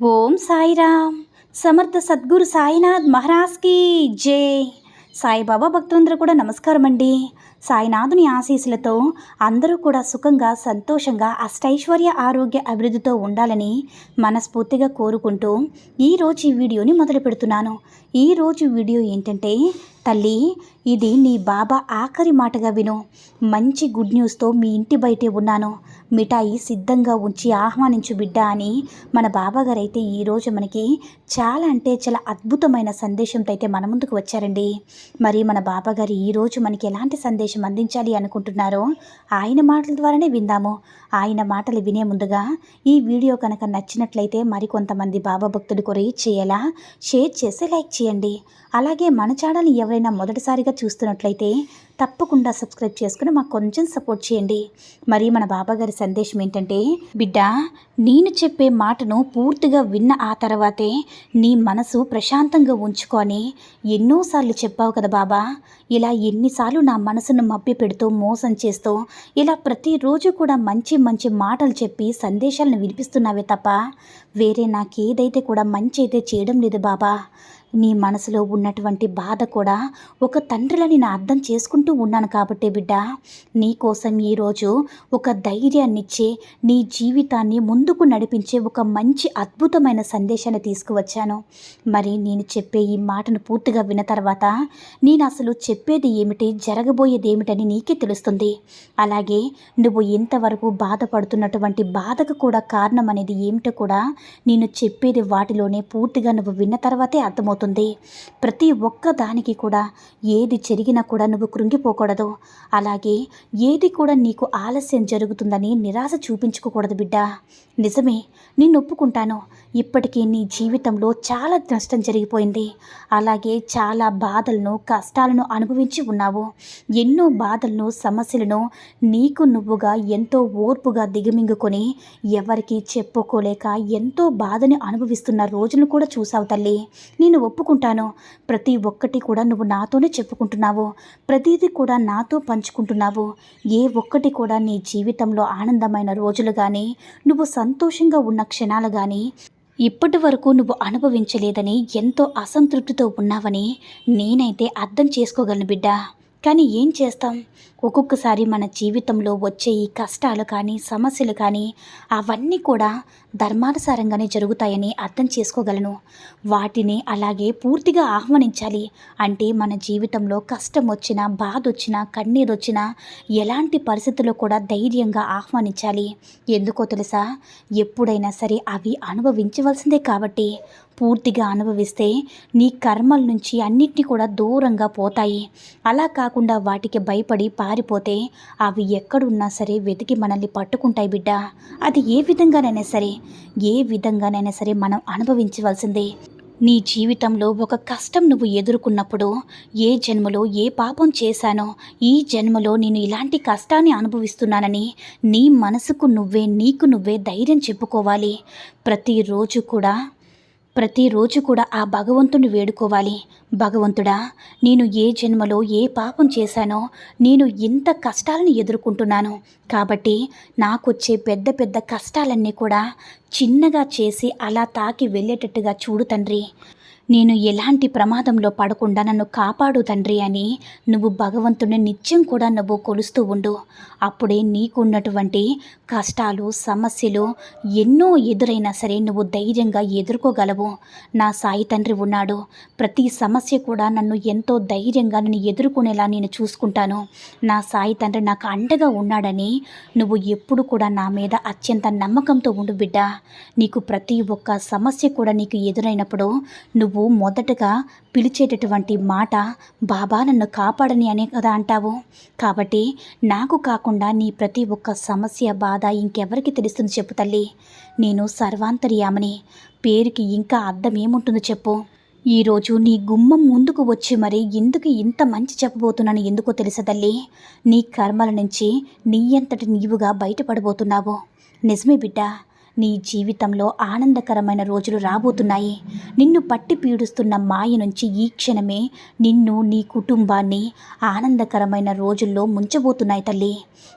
Om Sairam. Samartha Sadguru Sainath మహారాజ్కి జై. సాయిబాబా భక్తులందరూ కూడా నమస్కారం అండి సాయినాథుని ఆశీస్సులతో అందరూ కూడా సుఖంగా సంతోషంగా అష్టైశ్వర్య ఆరోగ్య అభివృద్ధితో ఉండాలని మనస్ఫూర్తిగా కోరుకుంటూ ఈరోజు ఈ వీడియోని మొదలు పెడుతున్నాను. ఈరోజు వీడియో ఏంటంటే తల్లి ఇది నీ బాబా ఆఖరి మాటగా విను. మంచి గుడ్ న్యూస్తో మీ ఇంటి బయటే ఉన్నాను. మిఠాయి సిద్ధంగా ఉంచి ఆహ్వానించు బిడ్డ అని మన బాబాగారైతే అయితే ఈరోజు మనకి చాలా అంటే చాలా అద్భుతమైన సందేశంతో అయితే మన ముందుకు వచ్చారండి. మరి మన బాబాగారు ఈరోజు మనకి ఎలాంటి సందేశం అందించాలి అనుకుంటున్నారో ఆయన మాటల ద్వారానే విందాము. ఆయన మాటలు వినే ముందుగా ఈ వీడియో కనుక నచ్చినట్లయితే మరికొంతమంది బాబా భక్తులు కొరి చేయాలా షేర్ చేసి లైక్ చేయండి. అలాగే మన ఛానల్ని ఎవరైనా మొదటిసారిగా చూస్తున్నట్లయితే తప్పకుండా సబ్స్క్రైబ్ చేసుకుని మాకు కొంచెం సపోర్ట్ చేయండి. మరి మన బాబాగారి సందేశం ఏంటంటే బిడ్డ నేను చెప్పే మాటను పూర్తిగా విన్న ఆ తర్వాతే నీ మనసు ప్రశాంతంగా ఉంచుకొని ఎన్నోసార్లు చెప్పావు కదా బాబా. ఇలా ఎన్నిసార్లు నా మనసును మభ్య పెడుతూ మోసం చేస్తూ ఇలా ప్రతిరోజు కూడా మంచి మంచి మాటలు చెప్పి సందేశాలను వినిపిస్తున్నావే తప్ప వేరే నాకేదైతే కూడా మంచి అయితే చేయడం లేదు బాబా. నీ మనసులో ఉన్నటువంటి బాధ కూడా ఒక తండ్రిలని నేను అర్థం చేసుకుంటూ ఉన్నాను కాబట్టి బిడ్డ నీ కోసం ఈరోజు ఒక ధైర్యాన్నిచ్చే నీ జీవితాన్ని ముందుకు నడిపించే ఒక మంచి అద్భుతమైన సందేశాన్ని తీసుకువచ్చాను. మరి నేను చెప్పే ఈ మాటను పూర్తిగా విన్న తర్వాత నేను అసలు చెప్పేది ఏమిటి జరగబోయేది ఏమిటని నీకే తెలుస్తుంది. అలాగే నువ్వు ఇంతవరకు బాధపడుతున్నటువంటి బాధకు కూడా కారణం అనేది ఏమిటో కూడా నేను చెప్పేది వాటిలోనే పూర్తిగా నువ్వు విన్న తర్వాతే అర్థమవుతుంది. ప్రతి ఒక్క దానికి కూడా ఏది జరిగినా కూడా నువ్వు కృంగిపోకూడదు. అలాగే ఏది కూడా నీకు ఆలస్యం జరుగుతుందని నిరాశ చూపించుకోకూడదు బిడ్డ. నిజమే నేను ఒప్పుకుంటాను. ఇప్పటికీ నీ జీవితంలో చాలా నష్టం జరిగిపోయింది. అలాగే చాలా బాధలను కష్టాలను అనుభవించి ఉన్నావు. ఎన్నో బాధలను సమస్యలను నీకు నువ్వుగా ఎంతో ఓర్పుగా దిగమింగుకొని ఎవరికి చెప్పుకోలేక ఎంతో బాధని అనుభవిస్తున్న రోజును కూడా చూసావు తల్లి. నేను ఒప్పుకుంటాను. ప్రతి ఒక్కటి కూడా నువ్వు నాతోనే చెప్పుకుంటున్నావు. ప్రతిదీ కూడా నాతో పంచుకుంటున్నావు. ఏ ఒక్కటి కూడా నీ జీవితంలో ఆనందమైన రోజులు కానీ నువ్వు సంతోషంగా ఉన్న క్షణాలు కానీ ఇప్పటి వరకు నువ్వు అనుభవించలేదని ఎంతో అసంతృప్తితో ఉన్నావని నేనైతే అర్థం చేసుకోగలను బిడ్డ. కానీ ఏం చేస్తాం? ఒక్కొక్కసారి మన జీవితంలో వచ్చే ఈ కష్టాలు కానీ సమస్యలు కానీ అవన్నీ కూడా ధర్మానుసారంగానే జరుగుతాయని అర్థం చేసుకోగలను. వాటిని అలాగే పూర్తిగా ఆహ్వానించాలి. అంటే మన జీవితంలో కష్టం వచ్చినా బాధ వచ్చినా కన్నీరు వచ్చినా ఎలాంటి పరిస్థితుల్లో కూడా ధైర్యంగా ఆహ్వానించాలి. ఎందుకో తెలుసా? ఎప్పుడైనా సరే అవి అనుభవించవలసిందే కాబట్టి పూర్తిగా అనుభవిస్తే నీ కర్మల నుంచి అన్నిటినీ కూడా దూరంగా పోతాయి. అలా కాకుండా వాటికి భయపడి పారిపోతే అవి ఎక్కడున్నా సరే వెతికి మనల్ని పట్టుకుంటాయి బిడ్డ. అది ఏ విధంగానైనా సరే ఏ విధంగానైనా సరే మనం అనుభవించవలసిందే. నీ జీవితంలో ఒక కష్టం నువ్వు ఎదుర్కొన్నప్పుడు ఏ జన్మలో ఏ పాపం చేశానో ఈ జన్మలో నేను ఇలాంటి కష్టాన్ని అనుభవిస్తున్నానని నీ మనసుకు నువ్వే నీకు నువ్వే ధైర్యం చెప్పుకోవాలి. ప్రతిరోజు కూడా ప్రతిరోజు కూడా ఆ భగవంతుని వేడుకోవాలి. భగవంతుడా నేను ఏ జన్మలో ఏ పాపం చేశానో నేను ఇంత కష్టాలను ఎదుర్కొంటున్నాను. కాబట్టి నాకొచ్చే పెద్ద పెద్ద కష్టాలన్నీ కూడా చిన్నగా చేసి అలా తాకి వెళ్ళేటట్టుగా చూడు తండ్రి. నేను ఎలాంటి ప్రమాదంలో పడకుండా నన్ను కాపాడు తండ్రి అని నువ్వు భగవంతుని నిత్యం కూడా నువ్వు కొలుస్తూ ఉండు. అప్పుడే నీకున్నటువంటి కష్టాలు సమస్యలు ఎన్నో ఎదురైనా సరే నువ్వు ధైర్యంగా ఎదుర్కోగలవు. నా సాయి తండ్రి ఉన్నాడు. ప్రతి సమస్య కూడా నన్ను ఎంతో ధైర్యంగా నేను ఎదుర్కొనేలా నేను చూసుకుంటాను. నా సాయి తండ్రి నాకు అండగా ఉన్నాడని నువ్వు ఎప్పుడు కూడా నా మీద అత్యంత నమ్మకంతో ఉండు బిడ్డ. నీకు ప్రతి ఒక్క సమస్య కూడా నీకు ఎదురైనప్పుడు నువ్వు నువ్వు మొదటగా పిలిచేటటువంటి మాట బాబా నన్ను కాపాడని అనే కదా అంటావు. కాబట్టి నాకు కాకుండా నీ ప్రతి ఒక్క సమస్య బాధ ఇంకెవరికి తెలుస్తుంది చెప్పు తల్లి. నేను సర్వాంతర్యామని. పేరుకి ఇంకా అర్థం ఏముంటుందో చెప్పు. ఈరోజు నీ గుమ్మం ముందుకు వచ్చి మరి ఎందుకు ఇంత మంచి చెప్పబోతున్నాను ఎందుకో తెలుసా తల్లి? నీ కర్మల నుంచి నీ అంతటి నీవుగా బయటపడబోతున్నావు. నిజమే బిడ్డ నీ జీవితంలో ఆనందకరమైన రోజులు రాబోతున్నాయి. నిన్ను పట్టి పీడిస్తున్న మాయ నుంచి ఈ క్షణమే నిన్ను నీ కుటుంబాన్ని ఆనందకరమైన రోజుల్లో ముంచబోతున్నాయి తల్లి.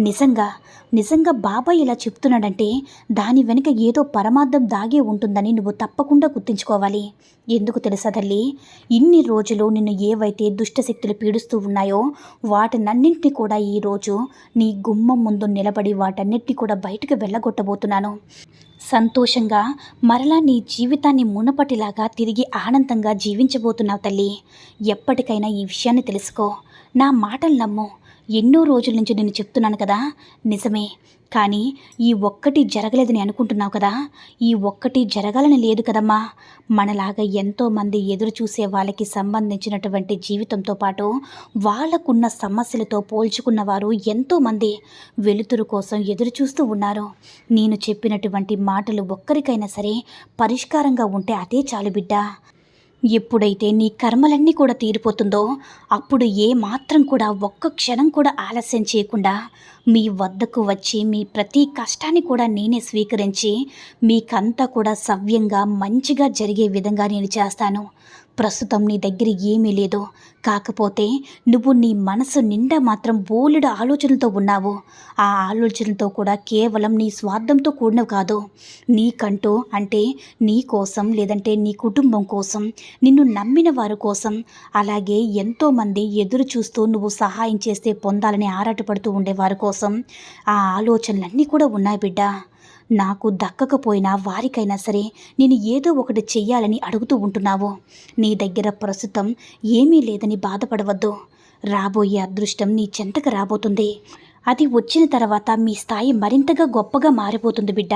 నిజంగా నిజంగా బాబాయ్ ఇలా చెప్తున్నాడంటే దాని వెనుక ఏదో పరమార్థం దాగే ఉంటుందని నువ్వు తప్పకుండా గుర్తుంచుకోవాలి. ఎందుకు తెలుసా తల్లి? ఇన్ని రోజులు నిన్ను ఏవైతే దుష్టశక్తులు పీడిస్తూ ఉన్నాయో వాటినన్నింటినీ కూడా ఈరోజు నీ గుమ్మం ముందు నిలబడి వాటన్నిటిని కూడా బయటకు వెళ్ళగొట్టబోతున్నాను. సంతోషంగా మరలా నీ జీవితాన్ని మునపటిలాగా తిరిగి ఆనందంగా జీవించబోతున్నావు తల్లి. ఎప్పటికైనా ఈ విషయాన్ని తెలుసుకో. నా మాటలు నమ్ము. ఎన్నో రోజుల నుంచి నేను చెప్తున్నాను కదా. నిజమే. కానీ ఈ ఒక్కటి జరగలేదని అనుకుంటున్నావు కదా. ఈ ఒక్కటి జరగాలని లేదు కదమ్మా. మనలాగా ఎంతోమంది ఎదురు చూసే వాళ్ళకి సంబంధించినటువంటి జీవితంతో పాటు వాళ్ళకున్న సమస్యలతో పోల్చుకున్న వారు ఎంతోమంది వెలుతురు కోసం ఎదురు చూస్తూ ఉన్నారు. నేను చెప్పినటువంటి మాటలు ఒక్కరికైనా సరే పరిష్కారంగా ఉంటే అదే చాలు బిడ్డ. ఎప్పుడైతే నీ కర్మలన్నీ కూడా తీరిపోతుందో అప్పుడు ఏ మాత్రం కూడా ఒక్క క్షణం కూడా ఆలస్యం చేయకుండా మీ వద్దకు వచ్చి మీ ప్రతి కష్టాన్ని కూడా నేనే స్వీకరించి మీకంతా కూడా సవ్యంగా మంచిగా జరిగే విధంగా నేను చేస్తాను. ప్రస్తుతం నీ దగ్గర ఏమీ లేదు. కాకపోతే నువ్వు నీ మనసు నిండా మాత్రం బోలెడు ఆలోచనలతో ఉన్నావు. ఆ ఆలోచనలతో కూడా కేవలం నీ స్వార్థంతో కూడినవి కాదు. నీకంటూ అంటే నీ కోసం లేదంటే నీ కుటుంబం కోసం నిన్ను నమ్మిన వారి కోసం అలాగే ఎంతోమంది ఎదురు చూస్తూ నువ్వు సహాయం చేస్తే పొందాలని ఆరాటపడుతూ ఉండేవారి కోసం కోసం ఆ ఆలోచనలన్నీ కూడా ఉన్నాయి బిడ్డ. నాకు దక్కకపోయినా వారికైనా సరే నేను ఏదో ఒకటి చెయ్యాలని అడుగుతూ ఉంటున్నావు. నీ దగ్గర ప్రస్తుతం ఏమీ లేదని బాధపడవద్దు. రాబోయే అదృష్టం నీ చెంతకు రాబోతుంది. అది వచ్చిన తర్వాత మీ స్థాయి మరింతగా గొప్పగా మారిపోతుంది బిడ్డ.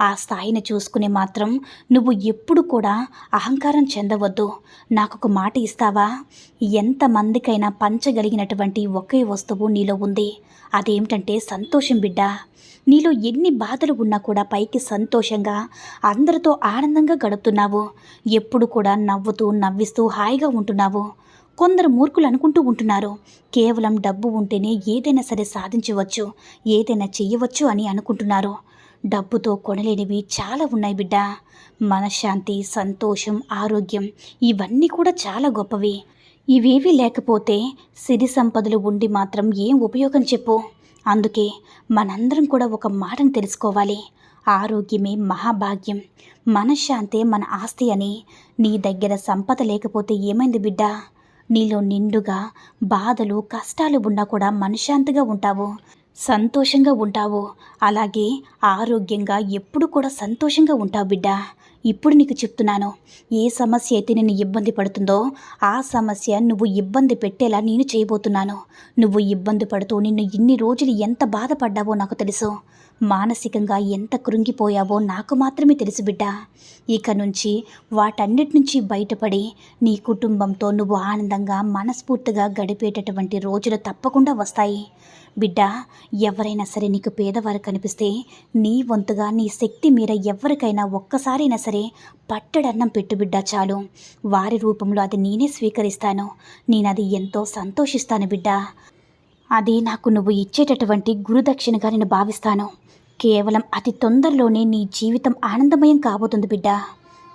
ఆ స్థాయిని చూసుకుని మాత్రం నువ్వు ఎప్పుడు కూడా అహంకారం చెందవద్దు. నాకొక మాట ఇస్తావా? ఎంతమందికైనా పంచగలిగినటువంటి ఒకే వస్తువు నీలో ఉంది. అదేమిటంటే సంతోషం బిడ్డ. నీలో ఎన్ని బాధలు ఉన్నా కూడా పైకి సంతోషంగా అందరితో ఆనందంగా గడుపుతున్నావు. ఎప్పుడు కూడా నవ్వుతూ నవ్విస్తూ హాయిగా ఉంటున్నావు. కొందరు మూర్ఖులు అనుకుంటూ ఉంటున్నారు. కేవలం డబ్బు ఉంటేనే ఏదైనా సరే సాధించవచ్చు ఏదైనా చెయ్యవచ్చు అని అనుకుంటున్నారు. డబ్బుతో కొనలేనివి చాలా ఉన్నాయి బిడ్డ. మనశ్శాంతి సంతోషం ఆరోగ్యం ఇవన్నీ కూడా చాలా గొప్పవి. ఇవేవి లేకపోతే సిరి సంపదలు ఉండి మాత్రం ఏం ఉపయోగం చెప్పు. అందుకే మనందరం కూడా ఒక మాటను తెలుసుకోవాలి. ఆరోగ్యమే మహాభాగ్యం. మనశ్శాంతే మన ఆస్తి అని. నీ దగ్గర సంపద లేకపోతే ఏమైంది బిడ్డ? నీలో నిండుగా బాధలు కష్టాలు ఉన్నా కూడా మనశ్శాంతిగా ఉంటావు. సంతోషంగా ఉంటావు. అలాగే ఆరోగ్యంగా ఎప్పుడు కూడా సంతోషంగా ఉంటావు బిడ్డ. ఇప్పుడు నీకు చెప్తున్నాను ఏ సమస్య అయితే నేను ఇబ్బంది పడుతుందో ఆ సమస్య నువ్వు ఇబ్బంది పెట్టేలా నేను చేయబోతున్నాను. నువ్వు ఇబ్బంది పడుతూ నిన్ను ఇన్ని రోజులు ఎంత బాధపడ్డావో నాకు తెలుసు. మానసికంగా ఎంత కృంగిపోయావో నాకు మాత్రమే తెలుసు బిడ్డ. ఇక నుంచి వాటన్నిటి నుంచి బయటపడి నీ కుటుంబంతో నువ్వు ఆనందంగా మనస్ఫూర్తిగా గడిపేటటువంటి రోజులు తప్పకుండా వస్తాయి. బిడ్డ ఎవరైనా సరే నీకు పేదవారు కనిపిస్తే నీ వంతుగా నీ శక్తి మీద ఎవరికైనా ఒక్కసారైనా సరే పట్టడన్నం పెట్టు బిడ్డ చాలు. వారి రూపంలో అది నేనే స్వీకరిస్తాను. నేను అది ఎంతో సంతోషిస్తాను బిడ్డ. అది నాకు నువ్వు ఇచ్చేటటువంటి గురుదక్షిణగా నేను భావిస్తాను. కేవలం అతి తొందరలోనే నీ జీవితం ఆనందమయం కాబోతుంది బిడ్డ.